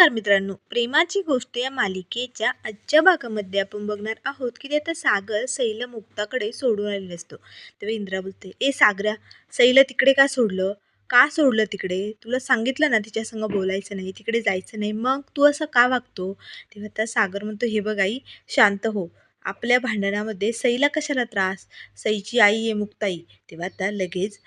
नमस्कार मित्रांनो. प्रेमाची गोष्ट या मालिकेच्या आजच्या भागामध्ये आपण बघणार आहोत की ते आता सागर सैल मुक्ताकडे सोडून आलेले असतो. तेव्हा इंद्रा बोलते ए सागरा सैल तिकडे का सोडलं? का सोडलं तिकडे? तुला सांगितलं ना तिच्या संग बोलायचं नाही तिकडे जायचं नाही. मग तू असं का वागतो? तेव्हा आता सागर म्हणतो हे बघ आई शांत हो. आपल्या भांडणामध्ये सईला कशाला त्रास? सईची आई आहे मुक्ताई. तेव्हा आता लगेच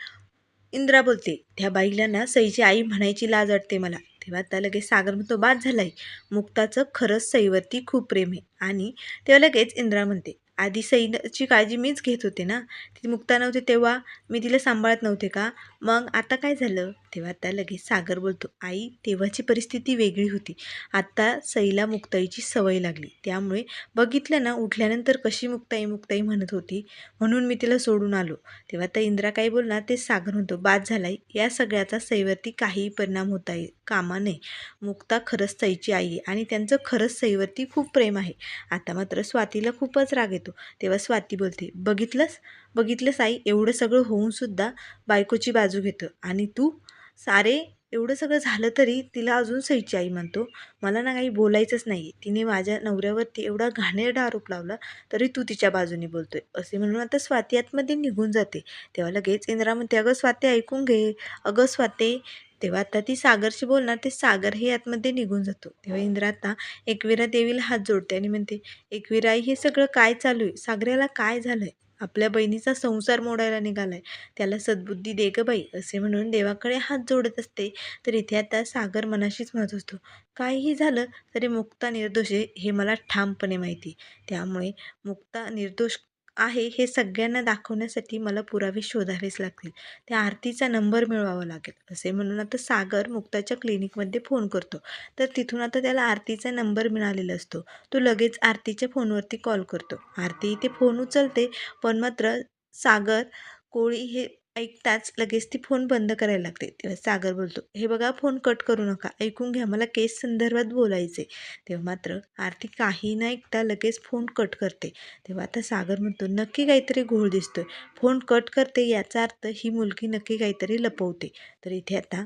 इंद्रा बोलते त्या बाईला ना सईची आई म्हणायची लाज वाटते मला. तेव्हा आता लगेच सागर म्हणतो बाद झालाय. मुक्ताचं खरंच सईवरती खूप प्रेम आहे. आणि तेव्हा लगेच इंद्रा म्हणते आधी सईची काळजी मीच घेत होते ना. ती मुक्ता नव्हते तेव्हा. मी तिला सांभाळत नव्हते का? मग आता काय झालं? तेव्हा आता लगेच सागर बोलतो आई तेव्हाची परिस्थिती वेगळी होती. आत्ता सईला मुक्ताईची सवय लागली. त्यामुळे बघितलं ना उठल्यानंतर कशी मुक्ताई मुक्ताई म्हणत होती म्हणून मी तिला सोडून आलो. तेव्हा तर इंद्रा काय बोलणार ते सागर म्हणतो बाद झालाय. या सगळ्याचा सईवरती काहीही परिणाम होता आहे कामा नये. मुक्ता खरंच सईची आई आहे आणि त्यांचं खरंच सईवरती खूप प्रेम आहे. आता मात्र स्वातीला खूपच राग येतो. तेव्हा स्वाती बोलते बघितलंस? बघितलंस आई? एवढं सगळं होऊन सुद्धा बायकोची बाजू घेतं. आणि तू सारे एवढं सगळं झालं तरी तिला अजून सईची आई म्हणतो मला ना काही बोलायचंच नाही तिने माझ्या नवऱ्यावरती एवढा घाणेरडा आरोप लावला तरी तू तिच्या बाजूने बोलतोय. असे म्हणून आता स्वाती आतमध्ये निघून जाते. तेव्हा लगेच इंद्रा म्हणते अगं स्वाती ऐकून घे. अगं स्वाते. तेव्हा आता ती सागरशी बोलणार ते सागर हे आतमध्ये निघून जातो. तेव्हा इंद्रा आता एकवीरा देवीला हात जोडते आणि म्हणते एकवीरा आई हे सगळं काय चालू आहे? सागऱ्याला काय झालं आहे आपल्या बहिणीचा संसार मोडायला निघालाय. त्याला सद्बुद्धी दे ग बाई असे म्हणून देवाकडे हात जोडत असते. तर इथे आता सागर मनाशीच म्हणत असतो काहीही झालं तरी मुक्ता निर्दोष आहे हे मला ठामपणे माहिती त्यामुळे मुक्ता निर्दोष आहे हे सगळ्यांना दाखवण्यासाठी मला पुरावे शोधावेच लागतील. त्या आरतीचा नंबर मिळवावा लागेल. असे म्हणून आता सागर मुक्ताच्या क्लिनिकमध्ये फोन करतो. तर तिथून आता त्याला आरतीचा नंबर मिळालेला असतो. तो लगेच आरतीच्या फोनवरती कॉल करतो. आरती इथे फोन उचलते पण मात्र सागर कोळी हे ऐकताच लगेच ती फोन बंद करायला लागते. तेव्हा सागर बोलतो हे बघा फोन कट करू नका. ऐकून घ्या मला केस संदर्भात बोलायचे तेव्हा मात्र आरती काही न ऐकता लगेच फोन कट करते. तेव्हा आता सागर म्हणतो नक्की काहीतरी घोळ दिसतोय. फोन कट करते याचा अर्थ ही मुलगी नक्की काहीतरी लपवते. तर इथे आता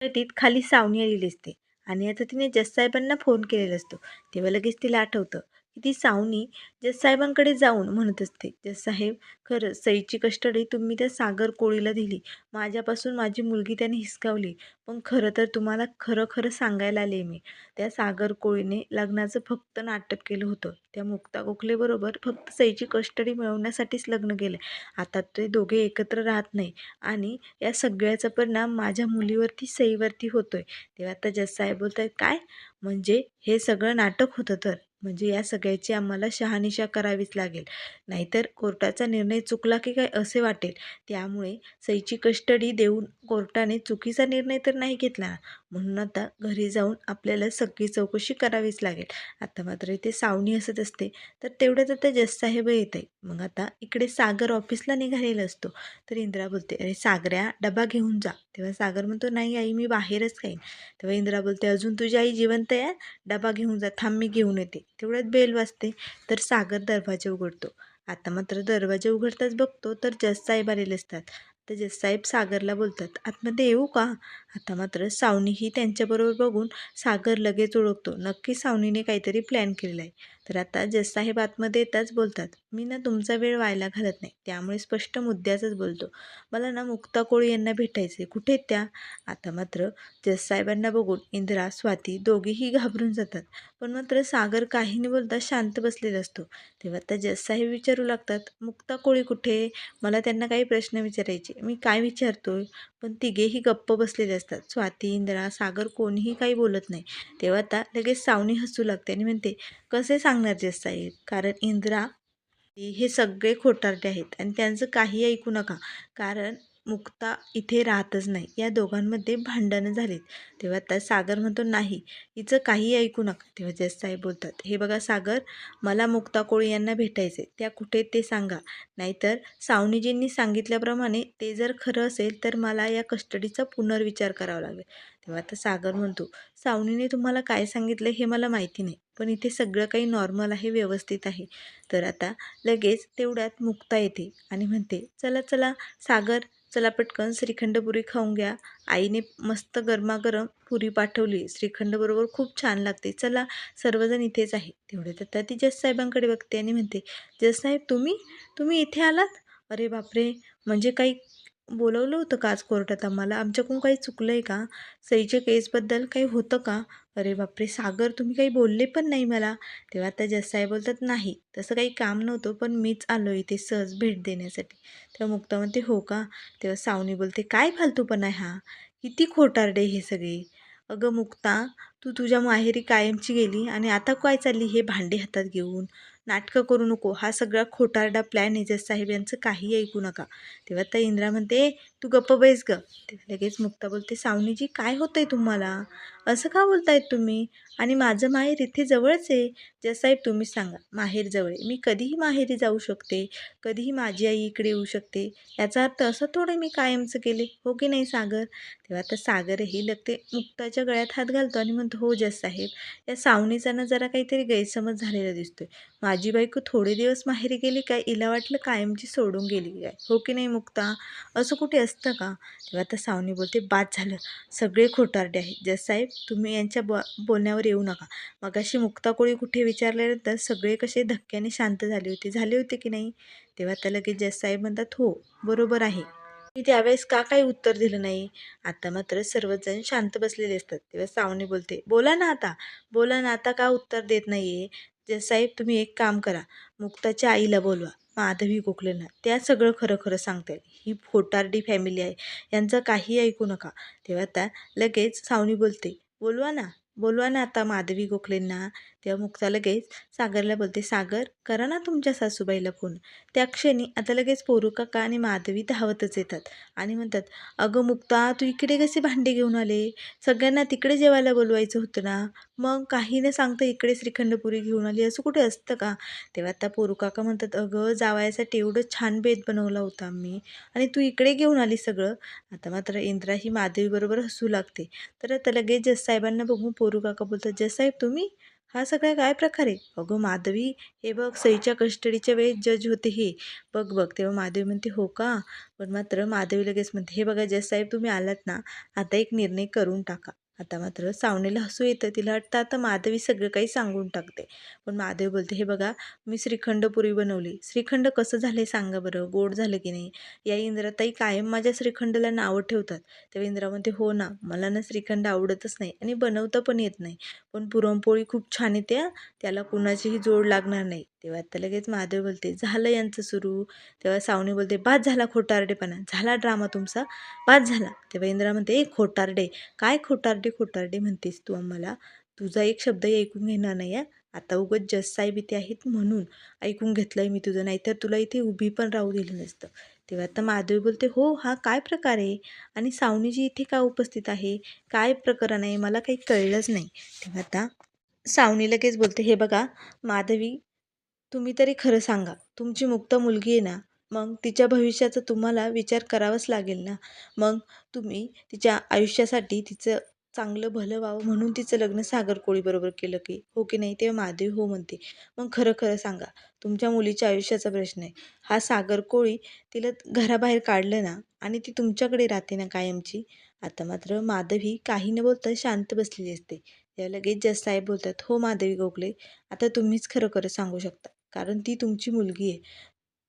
तीत खाली सावणी आलेली असते आणि आता तिने जज साहेबांना फोन केलेला असतो. तेव्हा लगेच तिला आठवतं की ती सावनी जससाहेबांकडे जाऊन म्हणत असते. जज साहेब खरं सईची कस्टडी तुम्ही त्या सागर कोळीला दिली. माझ्यापासून माझी मुलगी त्याने हिसकावली. पण खरं तर तुम्हाला खरं खरं सांगायला आले मी. त्या सागर कोळीने लग्नाचं फक्त नाटक केलं होतं. त्या मुक्ता गोखलेबरोबर फक्त सईची कस्टडी मिळवण्यासाठीच लग्न केलं. आता ते दोघे एकत्र राहत नाही. आणि या सगळ्याचा परिणाम माझ्या मुलीवरती सईवरती होतोय. तेव्हा आता जज साहेब बोलत आहेत काय? म्हणजे हे सगळं नाटक होतं तर? म्हणजे या सगळ्याची आम्हाला शहानिशा करावीच लागेल. नाहीतर कोर्टाचा निर्णय चुकला की काय असे वाटेल? त्यामुळे सईची कस्टडी देऊन कोर्टाने चुकीचा निर्णय तर नाही घेतला म्हणून आता घरी जाऊन आपल्याला सगळी चौकशी करावीच लागेल. आता मात्र इथे सावणी असत असते तर तेवढ्यात आता जज साहेब येत आहे मग आता इकडे सागर ऑफिसला निघालेला असतो. तर इंदिरा बोलते अरे सागऱ्या डबा घेऊन जा. तेव्हा सागर म्हणतो नाही आई मी बाहेरच खाईन तेव्हा इंदिरा बोलते अजून तुझी आई जिवंत आहे डबा घेऊन जा थांब मी घेऊन येते. तेवढ्यात बेल वाजते. तर सागर दरवाजा उघडतो. आता मात्र दरवाजा उघडताच बघतो तर जससाहेब आलेले असतात. तर जससाहेब सागरला बोलतात आतमध्ये येऊ का? आता मात्र सावनीही त्यांच्याबरोबर बघून सागर लगेच ओळखतो. नक्की सावनीने काहीतरी प्लॅन केलेला आहे. तर आता जज साहेब आतमध्ये येताच बोलतात मी ना तुमचा वेळ व्हायला घालत नाही. त्यामुळे स्पष्ट मुद्द्याचाच बोलतो मला ना मुक्ता कोळी यांना भेटायचे कुठे त्या? आता मात्र जज साहेबांना बघून इंदिरा स्वाती दोघेही घाबरून जातात पण मात्र सागर काही न बोलता शांत बसलेला असतो. तेव्हा आता जज साहेब विचारू लागतात मुक्ता कोळी कुठे? मला त्यांना काही प्रश्न विचारायचे. मी काय विचारतोय? पण तिघेही गप्प बसलेले असतात. स्वाती इंद्रा सागर कोणीही काही बोलत नाही. तेव्हा आता लगेच सावनी हसू लागते आणि म्हणते कसे सांगणार जे साहेब कारण इंद्रा हे सगळे खोटारडे आहेत आणि त्यांचं काही ऐकू नका. कारण मुक्ता इथे राहतच नाही. या दोघांमध्ये भांडणं झालीत. तेव्हा आता सागर म्हणतो नाही हिचं काही ऐकू नका. तेव्हा जज साहेब बोलतात हे बघा सागर मला मुक्ता कोळी यांना भेटायचे त्या कुठे ते सांगा. नाहीतर सावनीजींनी सांगितल्याप्रमाणे ते जर खरं असेल तर मला या कस्टडीचा पुनर्विचार करावा लागेल. तेव्हा आता सागर म्हणतो सावनीने तुम्हाला काय सांगितलं हे मला माहिती नाही पण इथे सगळं काही नॉर्मल आहे व्यवस्थित आहे. तर आता लगेच तेवढ्यात मुक्ता येते आणि म्हणते चला चला सागर चला पटकन श्रीखंड पुरी खाऊन घ्या. आईने मस्त गरमागरम पुरी पाठवली. श्रीखंडबरोबर खूप छान लागते. चला सर्वजण इथेच आहे. तेवढे तर त्या ती जससाहेबांकडे बघते आणि म्हणते जससाहेब तुम्ही? तुम्ही इथे आलात? अरे बापरे! म्हणजे काही बोलवलं होतं का आज कोर्टात आम्हाला? आमच्याकडून काही चुकलं आहे का? सईच्या केसबद्दल काही होतं का? अरे बापरे! सागर तुम्ही काही बोलले पण नाही मला. तेव्हा त्या जससाहेब बोलतात नाही. तसं काही काम नव्हतं पण मीच आलो इथे सहज भेट देण्यासाठी. तेव्हा मुक्ता म्हणते हो का? तेव्हा सावनी बोलते काय फालतूपणा आहे हा? किती खोटारडे हे सगळे. अगं मुक्ता तू तुझ्या माहेरी कायमची गेली आणि आता काय चालली हे भांडे हातात घेऊन? नाटकं करू नको. हा सगळा खोटारडा प्लॅन आहे. साहेब यांचं काही ऐकू नका. तेव्हा त्या इंद्रा म्हणते तू गप्प बैस ग. तेव्हा लगेच मुक्ता बोलते सावनीजी काय होतंय तुम्हाला? असं का बोलतायत तुम्ही? आणि माझं माहेर इथे जवळच आहे. जसाहेब तुम्ही सांगा. माहेर जवळ आहे. मी कधीही माहेरी जाऊ शकते. कधीही माझी आई इकडे येऊ शकते. याचा अर्थ असं थोडं मी कायमचं केले. हो की नाही सागर? तेव्हा आता सागरही लगते मुक्ताच्या गळ्यात हात घालतो आणि म्हणतो हो जस साहेब या सावनीचा ना जरा काहीतरी गैरसमज झालेला दिसतोय. माझी बायको थोडे दिवस माहेरी गेली काय? हिला वाटलं कायमची सोडून गेली काय? हो की नाही मुक्ता? असं कुठे असतं का? तेव्हा आता सावनी बोलते बाद झालं. सगळे खोटारडे आहेत. जस साहेब तुम्ही यांच्या ब बोलण्यावर येऊ नका. मगाशी मुक्ता कोळी कुठे विचारल्यानंतर सगळे कसे धक्क्याने शांत झाले होते. झाले होते की नाही? तेव्हा त्या लगेच जस साहेब म्हणतात हो बरोबर आहे. मी त्यावेळेस का काही उत्तर दिलं नाही? आता मात्र सर्वजण शांत बसलेले असतात. तेव्हा सावनी बोलते बोला ना आता. बोला ना आता का उत्तर देत नाही आहे जस साहेब तुम्ही एक काम करा. मुक्ताच्या आईला बोलवा. माधवी गोखलेंना. त्या सगळं खरं खरं सांगते ही फोटारडी फॅमिली आहे. यांचं काही ऐकू नका. तेव्हा त्या लगेच सावनी बोलते बोलवा ना. बोलवा ना आता माधवी गोखलेंना. तेव्हा मुक्ता लगेच सागरला बोलते सागर करा ना तुमच्या सासूबाईला फोन त्या क्षणी आता लगेच पोरू काका आणि माधवी धावतच येतात आणि म्हणतात अगं मुक्ता तू इकडे कसे भांडे घेऊन आले? सगळ्यांना तिकडे जेवायला बोलवायचं होतं ना. मग काही न सांगता इकडे श्रीखंडपुरी घेऊन आली. असं कुठे असतं का? तेव्हा त्या पोरू काका म्हणतात अगं जावायसाठी एवढं छान बेत बनवला होता आम्ही आणि तू इकडे घेऊन आली सगळं. आता मात्र इंद्रा ही माधवीबरोबर हसू लागते. तर आता लगेच जससाहेबांना बघून पोरू काका बोलतात जससाहेब तुम्ही? हा सगळा काय प्रकार आहे? अगं माधवी हे बघ सईच्या कस्टडीच्या वेळेस जज होते हे. बघ बघ. तेव्हा माधवी म्हणते हो का? पण मात्र माधवी लगेच म्हणते हे बघा जससाहेब तुम्ही आलात ना आता एक निर्णय करून टाका. आता मात्र सावनेला हसू येतं तिला वाटतं आता माधवी सगळं काही सांगून टाकते. पण माधवी बोलते हे बघा मी श्रीखंड पुरी बनवली. श्रीखंड कसं झालं सांगा बरं गोड झालं की नाही? या इंद्राताई कायम माझ्या श्रीखंडला नावं ठेवतात. तेव्हा इंद्रा म्हणते हो ना मला ना श्रीखंड आवडतच नाही आणि बनवता पण येत नाही. पण पुरणपोळी खूप छान येते त्याला कुणाचीही जोड लागणार नाही. तेव्हा आता लगेच महादेव बोलते झालं यांचं सुरू. तेव्हा सावनी बोलते बाद झाला खोटारडेपणा झाला ड्रामा तुमचा बाद झाला. तेव्हा इंद्रा म्हणते ए खोटारडे काय खोटारडे खोटारडे म्हणतेस तू आम्हाला? तुझा एक शब्दही ऐकून घेणार नाही आहे आता उगत जस साहेब इथे आहेत म्हणून ऐकून घेतलं आहे मी तुझं नाहीतर तुला इथे उभी पण राहू दिलं नसतं. तेव्हा आता माधवी बोलते हो हा काय प्रकार आहे? आणि सावनीजी इथे का उपस्थित आहे? काय प्रकरण आहे? मला काही कळलंच नाही. तेव्हा आता सावनी लगेच बोलते हे बघा माधवी तुम्ही तरी खरं सांगा. तुमची मुक्त मुलगी आहे ना मग तिच्या भविष्याचा तुम्हाला विचार करावाच लागेल ना. मग तुम्ही तिच्या आयुष्यासाठी तिचं चांगलं भलं व्हावं म्हणून तिचं लग्न सागर कोळीबरोबर केलं की हो की नाही? तेव्हा माधवी हो म्हणते. मग खरं खरं सांगा तुमच्या मुलीच्या आयुष्याचा प्रश्न आहे. हा सागर कोळी तिला घराबाहेर काढलं ना आणि ती तुमच्याकडे राहते ना कायमची? आता मात्र माधवी काही न बोलता शांत बसलेली असते. तेव्हा लगेच जस साहेब बोलतात हो माधवी गोखले आता तुम्हीच खरं खरं सांगू शकता. कारण ती तुमची मुलगी आहे.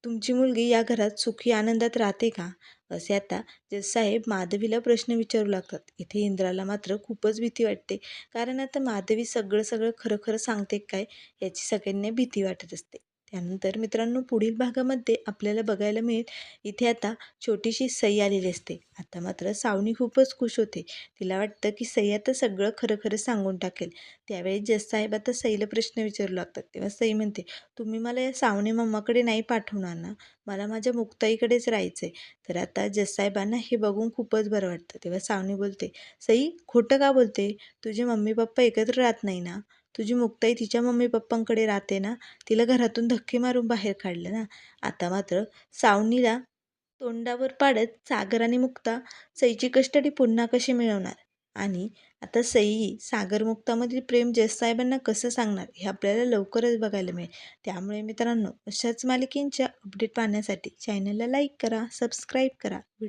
तुमची मुलगी या घरात सुखी आनंदात राहते का? असे आता जससाहेब माधवीला प्रश्न विचारू लागतात. इथे इंद्राला मात्र खूपच भीती वाटते. कारण आता माधवी सगळं सगळं खरं खरं सांगते काय? याची सगळ्यांना भीती वाटत असते. त्यानंतर मित्रांनो पुढील भागामध्ये आपल्याला बघायला मिळेल इथे आता छोटीशी सई आलेली असते. आता मात्र सावनी खूपच खुश होते. तिला वाटतं की सई आता सगळं खरं खरं सांगून टाकेल. त्यावेळी जस साहेब आता सईला प्रश्न विचारू लागतात. तेव्हा सई म्हणते तुम्ही मला या सावनी मम्माकडे नाही पाठवणार ना? मला माझ्या मुक्ताईकडेच राहायचं आहे तर आता जससाहेबांना हे बघून खूपच बरं वाटतं. तेव्हा सावनी बोलते सई खोटं का बोलते? तुझे मम्मी पप्पा एकत्र राहत नाही ना? तुझी मुक्ताई तिच्या मम्मी पप्पांकडे राहते ना तिला घरातून धक्के मारून बाहेर काढलं ना. आता मात्र सावनीला तोंडावर पाडत सागर आणि मुक्ता सईची कस्टडी पुन्हा कशी मिळवणार? आणि आता सई सागर मुक्तामधील प्रेम जयसाहेबांना कसं सांगणार? हे आपल्याला लवकरच बघायला मिळेल. त्यामुळे मित्रांनो अशाच मालिकेंच्या अपडेट पाहण्यासाठी चॅनलला लाईक करा सबस्क्राईब करा.